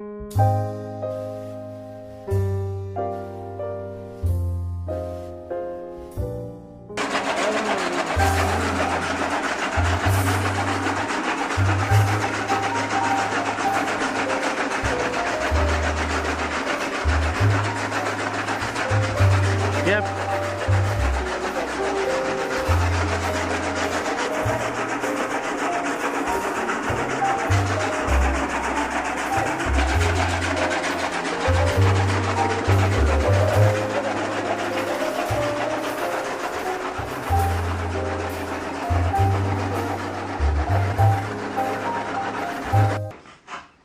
Música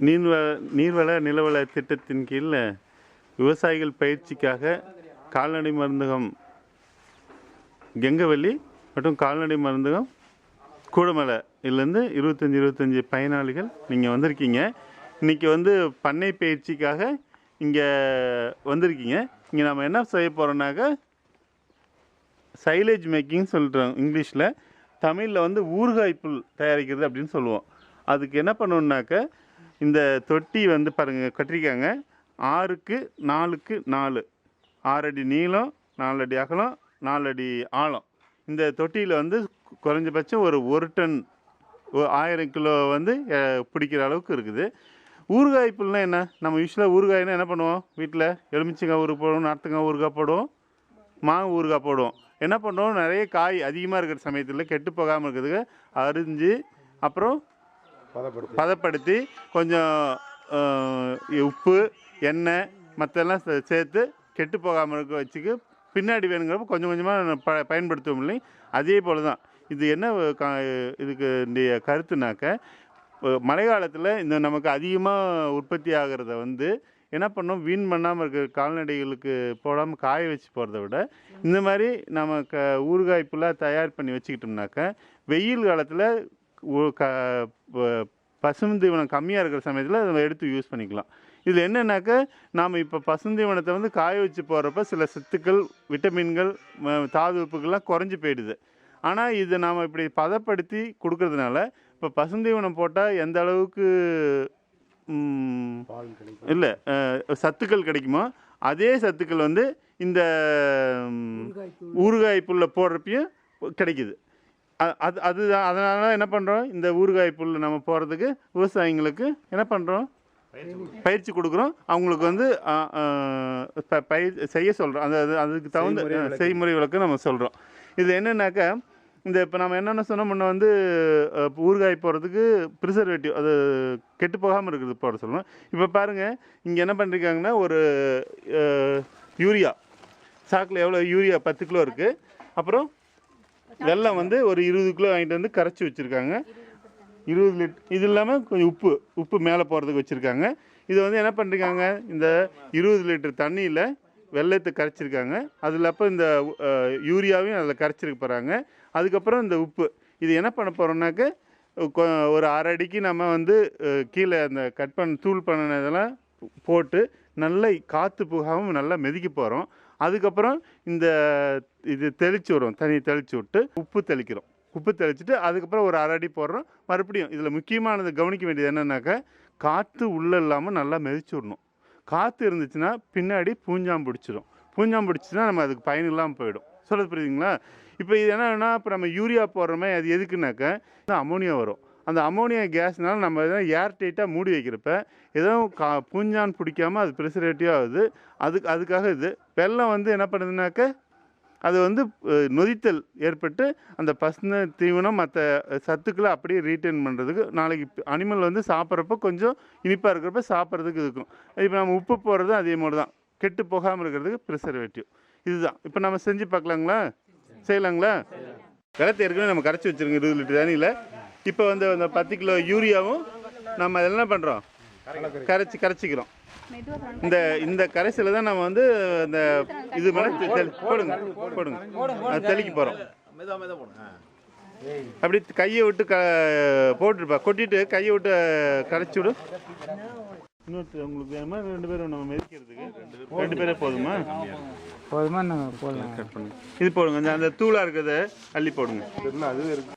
நீர்வ நீர்வள நிலவள திட்டத்தின் கீழ் விவசாயிகள் பயிற்சிக்காக கால்நடை மருந்தகம் கெங்கவல்லி மற்றும் கால்நடை மருந்தகம் கூடமலை இதுலேருந்து இருபத்தஞ்சி இருபத்தஞ்சி பயனாளிகள் நீங்கள் வந்திருக்கீங்க. இன்றைக்கி வந்து பண்ணை பயிற்சிக்காக இங்கே வந்திருக்கீங்க. இங்கே நம்ம என்ன செய்ய போகிறோம்னாக்க சைலேஜ் மேக்கிங் சொல்கிறோம் இங்கிலீஷில் தமிழில் வந்து ஊறுகாய் புல் தயாரிக்கிறது அப்படின்னு சொல்லுவோம். அதுக்கு என்ன பண்ணணுன்னாக்க இந்த தொட்டி வந்து பாருங்கள் கட்டிருக்காங்க ஆறுக்கு நாலுக்கு நாலு. ஆறு அடி நீளம் நாலு அடி அகலம் நாலு அடி ஆழம். இந்த தொட்டியில் வந்து குறைஞ்சபட்சம் ஒரு ஒரு டன் ஆயிரம் கிலோ வந்து பிடிக்கிற அளவுக்கு இருக்குது. ஊறுகாய் புல்னால் என்ன? நம்ம யூஸ்வலாக ஊறுகாய்னா என்ன பண்ணுவோம்? வீட்டில் எலுமிச்சங்காய் ஊறுகாய் போடுவோம் நார்த்தங்காய் ஊறுகாய் போடுவோம் மாங்காய் ஊறுகாய் போடுவோம். என்ன பண்ணுறோம் நிறைய காய் அதிகமாக இருக்கிற சமயத்தில் கெட்டு போகாமல் இருக்கிறதுக்கு அரிஞ்சு அப்புறம் பதப்படுத்தி. கொஞ்சம் உப்பு எண்ணெய் மற்றெல்லாம் சே- சேர்த்து கெட்டு போகாமல் இருக்க வச்சுக்கு பின்னாடி வேணுங்கிறப்ப கொஞ்சம் கொஞ்சமாக ப பயன்படுத்துவோம் இல்லை அதே போல் தான் இது என்ன கா இதுக்கு கருத்துனாக்க மழை காலத்தில் இந்த நமக்கு அதிகமாக உற்பத்தி ஆகிறத வந்து என்ன பண்ணோம்? வீண் பண்ணாமல் இருக்கிற கால்நடைகளுக்கு போடாமல் காய வச்சு போகிறத விட இந்த மாதிரி நம்ம க ஊறுகாய் புல்லாக தயார் பண்ணி வச்சுக்கிட்டோம்னாக்க வெயில் காலத்தில் பசுந்தீவனம் கம்மியாக இருக்கிற சமயத்தில் அதை எடுத்து யூஸ் பண்ணிக்கலாம். இதில் என்னன்னாக்க நாம் இப்போ பசுந்தீவனத்தை வந்து காய வச்சு போடுறப்ப சில சத்துக்கள் விட்டமின்கள் தாது உப்புகள்லாம் குறைஞ்சி போயிடுது. ஆனால் இதை நாம் இப்படி பதப்படுத்தி கொடுக்கறதுனால இப்போ பசுந்தீவனம் போட்டால் எந்த அளவுக்கு இல்லை சத்துக்கள் கிடைக்குமோ அதே சத்துக்கள் வந்து இந்த ஊறுகாய் புல்ல போடுறப்பையும் கிடைக்குது. அது அதுதான் அதனால தான் என்ன பண்ணுறோம் இந்த ஊறுகாய் புல் நம்ம போகிறதுக்கு விவசாயிங்களுக்கு என்ன பண்ணுறோம் பயிற்சி கொடுக்குறோம். அவங்களுக்கு வந்து பயிர் செய்ய சொல்கிறோம் அந்த அது அதுக்கு தகுந்த அ, செய்முறை விளக்கம் நம்ம சொல்கிறோம் இது என்னன்னாக்கா இந்த இப்போ நம்ம என்னென்ன சொன்னோம்? முன்ன வந்து ஊறுகாய் போடுறதுக்கு ப்ரிசர்வேட்டிவ் அது கெட்டு போகாமல் இருக்குது போட சொல்லணும். இப்போ பாருங்கள் இங்கே என்ன பண்ணிருக்காங்கன்னா ஒரு யூரியா. சாக்கில் எவ்வளோ யூரியா பத்து கிலோ இருக்குது அப்புறம் வெல்லம் வந்து ஒரு இருபது கிலோ வாங்கிட்டு வந்து கரைச்சி வச்சுருக்காங்க. இருபது லிட் இது இல்லாமல் கொஞ்சம் உப்பு உப்பு மேலே போகிறதுக்கு வச்சுருக்காங்க. இது வந்து என்ன பண்ணிருக்காங்க இந்த இருபது லிட்டர் தண்ணியில் வெள்ளத்தை கரைச்சிருக்காங்க. அதில் அப்போ இந்த யூரியாவையும் அதில் கரைச்சிருக்க போகிறாங்க அதுக்கப்புறம் இந்த உப்பு இது என்ன பண்ண போகிறோம்னாக்க ஒரு அரை அடிக்கு நம்ம வந்து கீழே அந்த கட் பண்ண தூள் பண்ணினதெல்லாம் போட்டு நல்லா காற்று புகாமல் நல்லா மெதிக்க போகிறோம் அதுக்கப்புறம் இந்த இது தெளித்து விடுறோம் தண்ணி தெளித்து விட்டு உப்பு தெளிக்கிறோம். உப்பு தெளிச்சுட்டு அதுக்கப்புறம் ஒரு அரை அடி போடுறோம். மறுபடியும் இதில் முக்கியமானது கவனிக்க வேண்டியது என்னென்னாக்கா காற்று உள்ளே இல்லாமல் நல்லா மெதிச்சு விடணும். காற்று இருந்துச்சுன்னா பின்னாடி பூஞ்சாம் பிடிச்சிடும் பூஞ்சாம் பிடிச்சின்னா நம்ம அதுக்கு பயன் இல்லாமல் போயிடும். சொல்றது புரியுதுங்களா? இப்போ இது என்னன்னா இப்போ நம்ம யூரியா போடுறோமே அது எதுக்குனாக்கா அமோனியா வரும். அந்த அமோனியா கேஸ்னால நம்ம எதாவது ஏர் டைட்டாக மூடி வைக்கிறப்ப ஏதோ கா பூஞ்சான் பிடிக்காம அது ப்ரெசரேட்டிவ் ஆகுது. அதுக்கு அதுக்காக இது. வெள்ளம் வந்து என்ன பண்ணுதுனாக்க அது வந்து நொதித்தல் ஏற்பட்டு அந்த பசுன தீவனம் மற்ற சத்துக்களை அப்படியே ரீட்டைன் பண்ணுறதுக்கு நாளைக்கு அனிமல் வந்து சாப்பிட்றப்ப கொஞ்சம் இனிப்பாக இருக்கிறப்ப சாப்பிட்றதுக்கு இருக்கும். இப்போ நம்ம உப்பு போடுறது அதே மாதிரி தான் கெட்டு போகாமல் இருக்கிறதுக்கு ப்ரிசர்வேட்டிவ் இதுதான். இப்போ நம்ம செஞ்சு பார்க்கலாங்களா? செய்யலாங்களா? வெள்ளத்தை ஏற்கனவே நம்ம கரைச்சி வச்சிருங்க இருபது லிட்டர் தண்ணியில். இப்போ வந்து அந்த பத்து கிலோ யூரியாவும் நம்ம அதில் என்ன பண்ணுறோம் கரைச்சி கரைச்சிக்கிறோம். இந்த இந்த கரைசியில் தான் நம்ம வந்து இந்த இது மேலே போடுங்க போடுங்க. அது தெளிக்க போகிறோம் அப்படி கையை விட்டு க போட்டுருப்பா. கொட்டிட்டு கையை விட்டு கரைச்சி விடு. இன்னொருத்தர் உங்களுக்கு வேணுமா? ரெண்டு பேரும் நம்ம மெதிக்கிறதுக்கு? ரெண்டு பேரே போதுமா? போதுமா நாங்கள் போடலாம்? கட் பண்ணுங்க இது போடுங்க. அந்த அந்த தூளாக இருக்கிறத அள்ளி போடுங்க.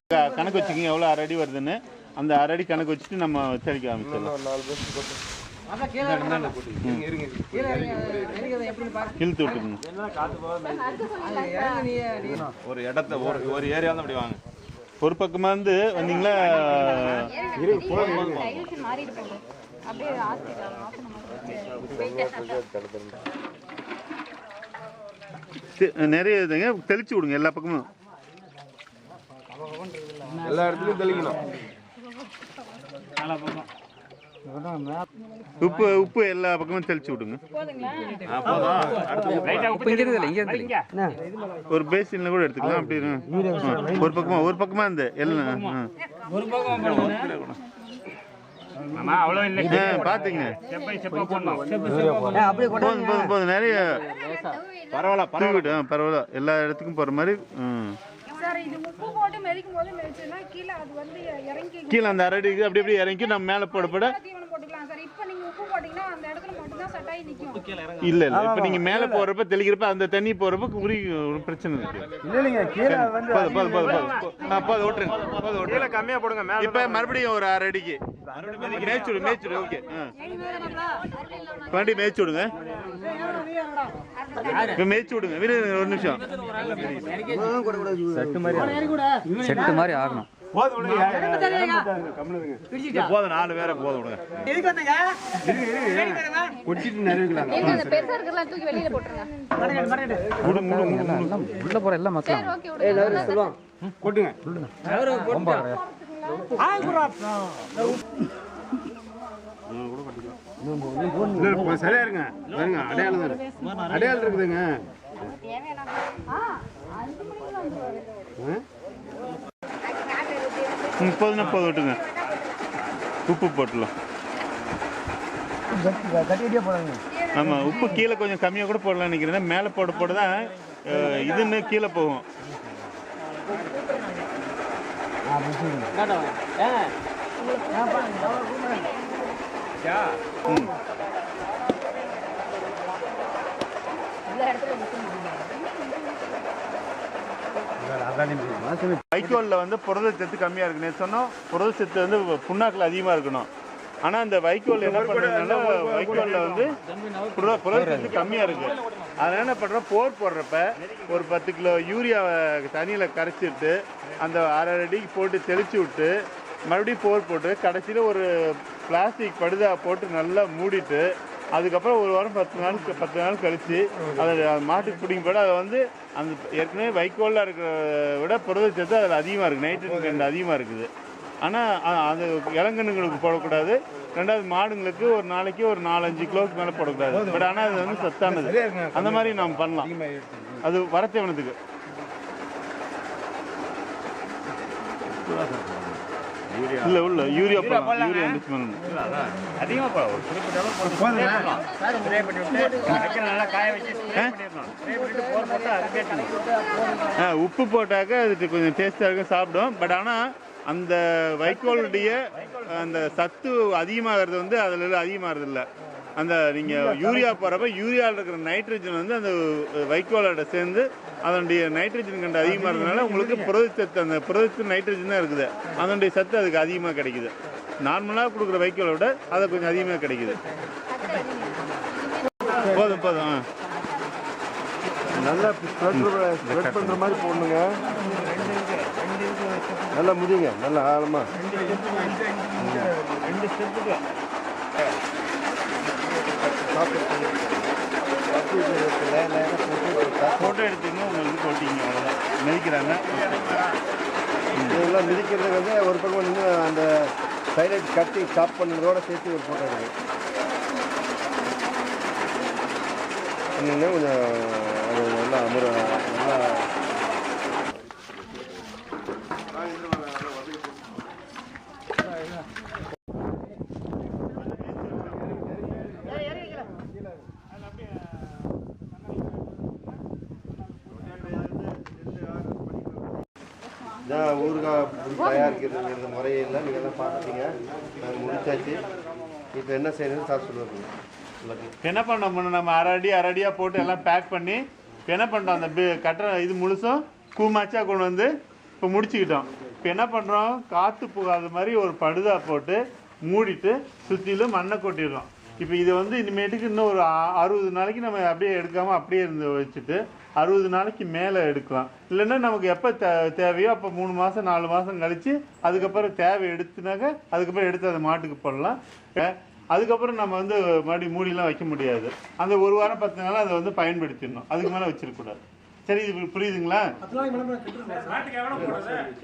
க- கணக்கு வச்சுக்கிங்க எவ்வளோ அரடி வருதுன்னு. அந்த அரடி கணக்கு வச்சுட்டு நம்ம தெளிக்க ஆரம்பிச்சிடலாம். இழுத்து விட்டுருங்க ஒரு இடத்த ஒரு ஒரு ஏரியா அப்படி வாங்க. ஒரு பக்கமாக வந்து வந்தீங்களா? அப்படியே நிறைய இதுங்க. தெளிச்சு விடுங்க எல்லா பக்கமும். எல்லா இடத்துலயும் தெளிக்கணும். உப்பு உப்பு எல்லா பக்கமும் தெளிச்சு விடுங்க. ஒரு பேசின்ல கூட எடுத்துக்கலாம் அப்படி ஒரு பக்கமா ஒரு பக்கமா இந்த எல்லாம் ஆ. ஆ, பாத்துங்க போதும் போதும் போதும். நிறைய பரவாயில்ல ஆ, பரவாயில்ல. எல்லா இடத்துக்கும் போற மாதிரி ம். சார் இது உப்பு போட்டு மெதிக்கும் போது மெதிச்சுன்னா கீழே அது வந்து இறங்கி கீழே அந்த அரடிக்கு அப்படி அப்படி இறங்கி நம்ம மேலே போட இல்ல இல்ல. இப்ப நீங்க மேலே போறப்ப தெளிக்கிறப்ப அந்த தண்ணி போறப்ப உரி ஒரு பிரச்சனை இருக்கு. இல்லை இல்லைங்க கீழே வந்து போதும் போதும் போதும் ஆ, போதும் விட்டுருங்க போதும் விட்டுருங்க கம்மியா போடுங்க மேல இப்ப மறுபடியும் ஒரு அரை அடிக்கு. மேய்ச்சுடு மேய்ச்சுடு ஓகே. மறுபடியும் மேய்ச்சு விடுங்க இப்ப மேய்ச்சு விடுங்க விடு ஒரு நிமிஷம். செட்டு மாதிரி ஆகணும் போதும் நாலு பேரை போதும் விடுங்க. நீங்க அந்த பெருசா இருக்கிறதெல்லாம் தூக்கி வெளியில போட்டுருங்க. உள்ள போற எல்லாம் மக்கள்? ஓகே விடுங்க. சரியா இருங்க. அடையாளம். அடையாளம் இருக்குதுங்க. ம், போதும்னா போதும் விட்டுங்க. உப்பு போட்டுலாம். கட்டிட்டே போறாங்க ஆமா உப்பு கீழே கொஞ்சம் கம்மியா கூட போடலாம் நினைக்கிறேன். மேலே போட போட தான் இதுன்னு கீழே போகும். ம். வைக்கோலில் வந்து புரதச்சத்து கம்மியாக இருக்கு. நேற்று சொன்னோம் புரதச்சத்து வந்து புண்ணாக்கில் அதிகமாக இருக்கணும். ஆனால் அந்த வைக்கோல் என்ன பண்ணுறதுனால வைக்கோலில் வந்து புரத புரதச்சத்து கம்மியாக இருக்கு. அதனால் என்ன பண்ணுறோம் போர் போடுறப்ப ஒரு பத்து கிலோ யூரியாவை தண்ணியில் கரைச்சிட்டு அந்த அரை அடிக்கு போட்டு தெளிச்சு விட்டு மறுபடியும் போர் போட்டு கடைசியில் ஒரு பிளாஸ்டிக் படுதா போட்டு நல்லா மூடிட்டு அதுக்கப்புறம் ஒரு வாரம் பத்து நாள் பத்து நாள் கழிச்சு அதை மாட்டுக்கு பிடிக்கும் போட அதை வந்து அந்த ஏற்கனவே வைக்கோலில் இருக்கிற விட புரதச்சத்து அதில் அதிகமாக இருக்குது நைட்ரஜன் கண்டு அதிகமாக இருக்குது. ஆனால் அது இளங்கன்றுங்களுக்கு போடக்கூடாது. ரெண்டாவது மாடுங்களுக்கு ஒரு நாளைக்கு ஒரு நாலஞ்சு கிலோவுக்கு மேலே போடக்கூடாது. பட் ஆனால் அது வந்து சத்தானது. அந்த மாதிரி நாம் பண்ணலாம். அது வரத்தேவனத்துக்கு. இல்ல உள்ள யூரியா போடலாம். யூரியா மிக்ஸ் பண்ணணும். அதிகமா போட ஒரு குறிப்பிட்ட அளவு போட்டு ஸ்ப்ரே பண்ணி விட்டு நல்லா காய வச்சு ஆ, உப்பு போட்டாக்க அது கொஞ்சம் டேஸ்டாக இருக்கும் சாப்பிடும். பட் ஆனால் அந்த வைக்கோலுடைய அந்த சத்து அதிகமாகிறது வந்து அதில் அதிகமாகிறது இல்லை அந்த நீங்கள் யூரியா போகிறப்ப யூரியாவில் இருக்கிற நைட்ரஜன் வந்து அந்த வைக்கோலோட சேர்ந்து அதனுடைய நைட்ரஜன் கண்டு அதிகமாக இருக்கிறதுனால உங்களுக்கு புரதச்சத்து அந்த புரதச்சத்து நைட்ரஜன் தான் இருக்குது. அதனுடைய சத்து அதுக்கு அதிகமாக கிடைக்குது. நார்மலாக கொடுக்குற வைக்கோலை விட அதை கொஞ்சம் அதிகமாக கிடைக்குது. போதும் போதும் ஆ. நல்லா ஸ்ப்ரெட் பண்ற மாதிரி போடணுங்க. நல்லா முதிங்க நல்லா ஆழமா. ஃபோட்டோ எடுத்தீங்கன்னா உங்களுக்கு போட்டிங்க அவ்வளோதான் மிதிக்கிறாங்க. இதெல்லாம் மிதிக்கிறது வந்து ஒரு பக்கம் வந்து அந்த சைலட் கட்டி ஸ்டாப் பண்ணதோட சேர்த்து ஒரு ஃபோட்டோ எடுக்கு கொஞ்சம் அது நல்லா அமர நல்லா இதான் ஊறுகாய் தயாரிக்கிறது முறையெல்லாம் நீங்கள் எல்லாம் பார்த்துட்டீங்க. நாங்கள் முடிச்சாச்சு. இப்போ என்ன செய்யணும்னு சார் சொல்லுவாங்க என்ன பண்ணோம் நம்ம அரை அடி அரை அடியாக போட்டு எல்லாம் பேக் பண்ணி இப்போ என்ன பண்ணுறோம் அந்த பி- கட்டுற இது முழுசும் கூமாச்சா கொண்டு வந்து இப்போ முடிச்சுக்கிட்டோம். இப்போ என்ன பண்ணுறோம் காற்று போகாத மாதிரி ஒரு படுதா போட்டு மூடிட்டு சுற்றிலும் மண்ணை கொட்டிடுறோம். இப்போ இதை வந்து இனிமேட்டுக்கு இன்னும் ஒரு அறுபது நாளைக்கு நம்ம அப்படியே எடுக்காமல் அப்படியே இருந்து வச்சுட்டு அறுபது நாளைக்கு மேலே எடுக்கலாம். இல்லைன்னா நமக்கு எப்போ தே தேவையோ அப்போ மூணு மாதம் நாலு மாதம் கழித்து அதுக்கப்புறம் தேவை எடுத்துனாக்க அதுக்கப்புறம் எடுத்து அதை மாட்டுக்கு போடலாம். அதுக்கப்புறம் நம்ம வந்து மறுபடியும் மூடிலாம் வைக்க முடியாது. அந்த ஒரு வாரம் பத்து நாள் அதை வந்து பயன்படுத்திடணும். அதுக்கு மேலே வச்சிருக்கக்கூடாது சரி இது புரியுதுங்களா?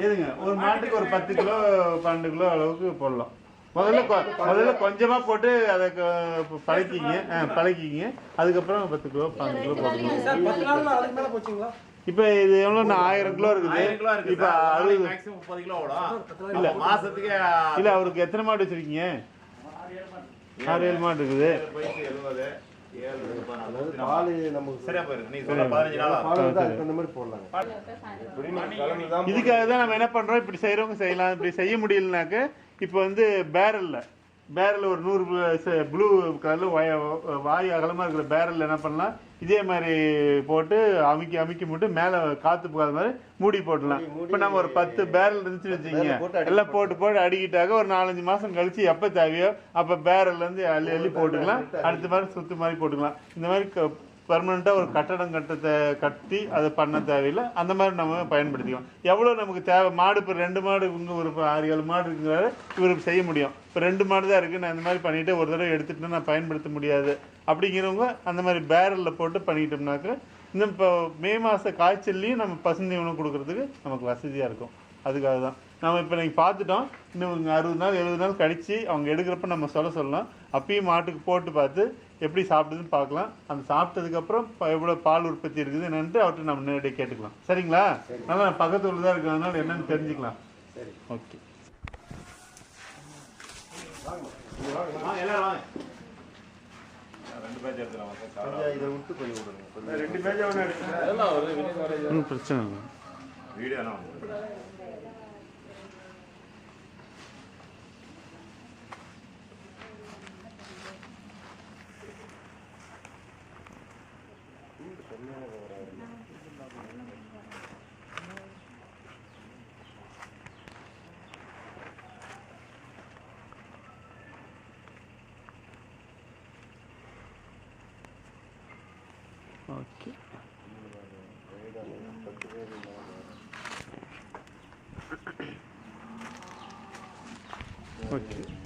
எதுங்க? ஒரு மாட்டுக்கு ஒரு பத்து கிலோ பன்னெண்டு கிலோ அளவுக்கு போடலாம். முதல்ல முதல்ல கொஞ்சமா போட்டு அதை பழக்கிங்க பழக்கிங்க அதுக்கப்புறம் பத்து கிலோ பன்னெண்டு கிலோ போட்டுக்கலாம் இப்போ இது எவ்வளோ? ஆயிரம் கிலோ இருக்குது. இப்போ அறுபது மேக்ஸிமம் முப்பது கிலோ இல்ல. மாசத்துக்கு இல்லை அவருக்கு எத்தனை மாடு வச்சிருக்கீங்க? ஆறு ஏழு மாடு இருக்குது. பதினஞ்சு இதுக்காக தான் நம்ம என்ன பண்றோம்? இப்படி செய்யறவங்க செய்யலாம். இப்படி செய்ய முடியலனாக்க இப்போ வந்து பேரல்ல பேரல் ஒரு நூறு ப்ளூ கலர்ல வாயு அகலமா இருக்கிற பேரல் என்ன பண்ணலாம்? இதே மாதிரி போட்டு அமுக்கி அமுக்கி மட்டும் மேல காத்து போகாத மாதிரி மூடி போடலாம் இப்போ நம்ம ஒரு பத்து பேரல் இருந்துச்சுன்னு வச்சுக்கோங்க. எல்லாம் போட்டு போட்டு அடிக்கிட்டாக்க ஒரு நாலஞ்சு மாசம் கழிச்சு எப்போ தேவையோ அப்போ பேரல்ல இருந்து அள்ளி அள்ளி போட்டுக்கலாம். அடுத்த மாதிரி சுத்து மாதிரி போட்டுக்கலாம். இந்த மாதிரி பர்மனெண்ட்டாக ஒரு கட்டடம் கட்டத்தை கட்டி அதை பண்ண தேவையில்லை. அந்த மாதிரி நம்ம பயன்படுத்திக்கலாம் எவ்வளோ நமக்கு தேவை? மாடு இப்போ ரெண்டு மாடு இவங்க ஒரு ஆறு ஏழு மாடு இருக்கிறாரு இவருக்கு செய்ய முடியும். இப்போ ரெண்டு மாடு தான் இருக்குது நான் இந்த மாதிரி பண்ணிவிட்டு ஒரு தடவை எடுத்துகிட்டு நான் பயன்படுத்த முடியாது. அப்படிங்கிறவங்க அந்த மாதிரி பேரலில் போட்டு பண்ணிக்கிட்டோம்னாக்க இன்னும் இப்போ மே மாத காய்ச்சல்லையும் நம்ம பசுந்தீவனம் கொடுக்குறதுக்கு நமக்கு வசதியாக இருக்கும். அதுக்காக தான். நம்ம இப்போ நீங்கள் பார்த்துட்டோம். இன்னும் அறுபது நாள் எழுபது நாள் கழித்து அவங்க எடுக்கிறப்ப நம்ம சொல்ல சொல்லலாம். அப்பயும் மாட்டுக்கு போட்டு பார்த்து எப்படி சாப்பிடுதுன்னு பார்க்கலாம். அந்த சாப்பிட்டதுக்கப்புறம் எவ்வளோ பால் உற்பத்தி இருக்குது என்னன்ட்டு அவர்கிட்ட நம்ம நேரடியாக கேட்டுக்கலாம். சரிங்களா? நல்லா பக்கத்து ஊரில் தான் இருக்கிறதுனால என்னன்னு தெரிஞ்சுக்கலாம். ஓகே. எல்லாரும் வாங்க. ரெண்டு பேஜ் எடுத்துக்கலாம் கொஞ்சம் இதை விட்டு கொஞ்சம் விடுங்க கொஞ்சம் ரெண்டு பேஜ் ஒன்றும் பிரச்சனை இல்லை வீடியோ என்ன ஓகே ஓகே